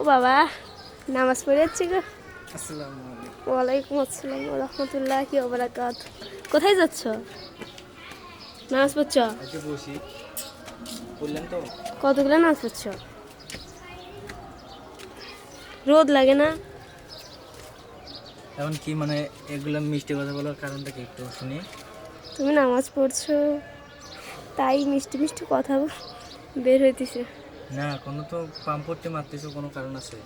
ও বাবা নামাজ পড়ে যাচ্ছি গো। আসসালামু আলাইকুম। ওয়ালাইকুম আসসালাম রহমতুল্লাহ কি ওবরাকাত কোথায় যাচ্ছ? নামাজ পড়ছ? আজকে বসি। বললেন তো। কতগুলো নামাজ পড়ছ? রোদ লাগে না? এখন কি মানে এগুলো মিষ্টি কথা বলার কারণটা কি একটু শুনি। তুমি নামাজ পড়ছো তাই মিষ্টি মিষ্টি কথা বের হইতেছে। না কোনো তো পাম্প পড়তে মারতেছো কোনো কারণ আছে?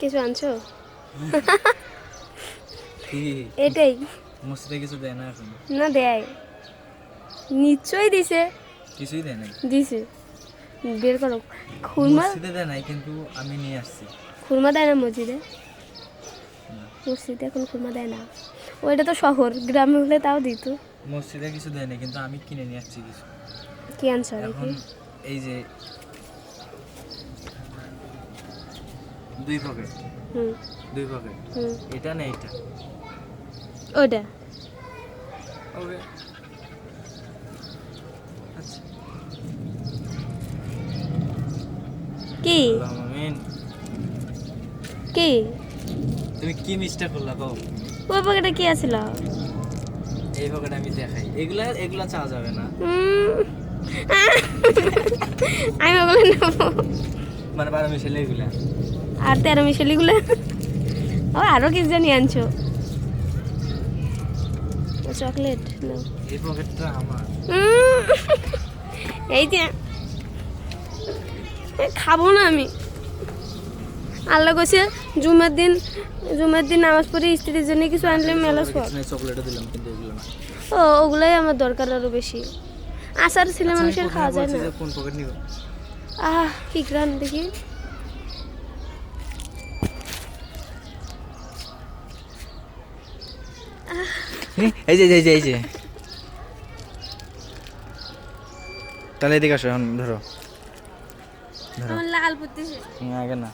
কিছু আনছো? কি এটাই। মসজিদে কিছু দেয় না এখন? না দেয়। নিশ্চয়ই দিছে। কিছুই দেয় নাই? দিছে। বের করো। খুরমা মসজিদে দেয় নাই কিন্তু আমি নিয়ে আসছি। খুরমা দেয় না মসজিদে? না। মসজিদে এখন খুরমা দেয় না। ওইটা তো শহর গ্রামে হলে তাও দিত। মসজিদে কিছু দেয় না কিন্তু আমি কিনে নিয়ে আসছি কিছু। কি আনছো এখন এই যে দুই পকেট হুম। দুই পকেট হুম। এটা না এটা ওটা ওকে আচ্ছা। কি? আমিন। কি? তুমি কি মিস্টেক করলা কও? ওই পকেটে কি আছিল? এই পকেট আমি দেখাই। এগুলা এগুলা চাওয়া যাবে না। আমি ওগুলো নেব। মানে বারো মিশালে এগুলা। আর তেরো মিশালিগুলো। ও আরও কিছু জানি আনছো। চকলেট এই যে খাব না আমি। আল্লাহ কইছে জুমের দিন জুমের দিন নামাজ পড়ে স্ত্রীর জন্য কিছু আনলে মেলা সব ও ওগুলাই আমার দরকার আরও বেশি। আচার ছেলে আচ্ছা, মানুষের খাওয়া যায় না। কোন পকেট নিব? আহ কি গ্রান দেখি। এই যে এই যে এই যে তাহলে এদিকে আসো এখন ধরো। ধরো। লাল আগে না।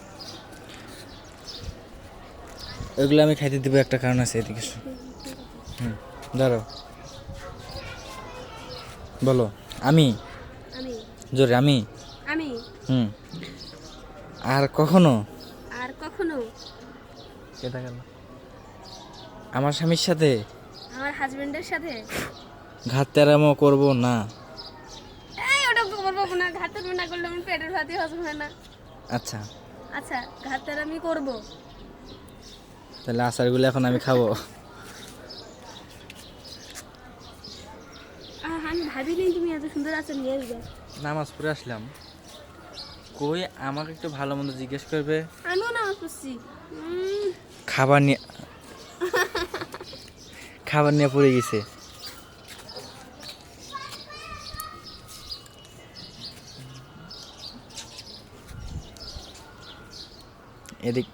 ওইগুলো আমি খাইতে দিব একটা কারণ আছে এদিকে। হুম ধরো। বলো আমি? আমি। জোরে আমি? আমি। হুম। আর কখনো? আর কখনো? কেটা গেল? আমার স্বামীর সাথে? আমার হাজবেন্ডের সাথে? ঘাত তেরামো করব না। এই ওটা করব না। ঘাটের না করলে আমার পেটের ভাতই হজম হয় না। আচ্ছা। আচ্ছা ঘাটের আমি করব। তাহলে আচারগুলো এখন আমি খাব। আমি ভাবিনি তুমি এত সুন্দর আচার নিয়ে আসবে। নামাজ পড়ে আসলাম। কই আমাকে একটু ভালো মন্দ জিজ্ঞেস করবে? আমিও নামাজ পড়ছি। খাবার নিয়ে খাবার নিয়ে পড়ে গেছে। এদিক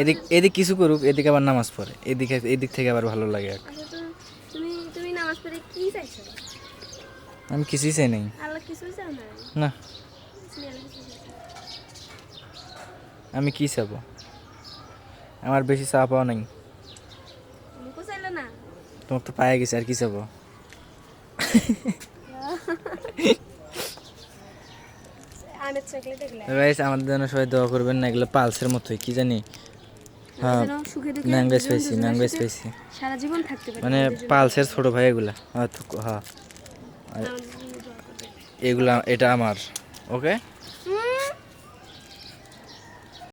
এদিক এদিক কিছু করুক এদিকে আবার নামাজ পড়ে। এদিকে এদিক থেকে আবার ভালো লাগে। আচ্ছা তুমি তুমি নামাজ পড়ে কি চাইছো? আমি কিছুই চাই নাই। না। আমি কি চাবো? আমার বেশি চা পাওয়া নাই। তোমার তো পায়ে গেছে আর কি চাবো? আমাদের জন্য সবাই দোয়া করবেন না এগুলো পালসের মতোই কি জানি? হ্যাঁ যেন সুখে দুঃখে ম্যাঙ্গো দুজন স্পাইসি দুজনের ম্যাঙ্গো সাথে স্পাইসি সারা জীবন থাকতে মানে পালসের ছোট ভাই এগুলা হ্যাঁ। এগুলা এটা আমার ওকে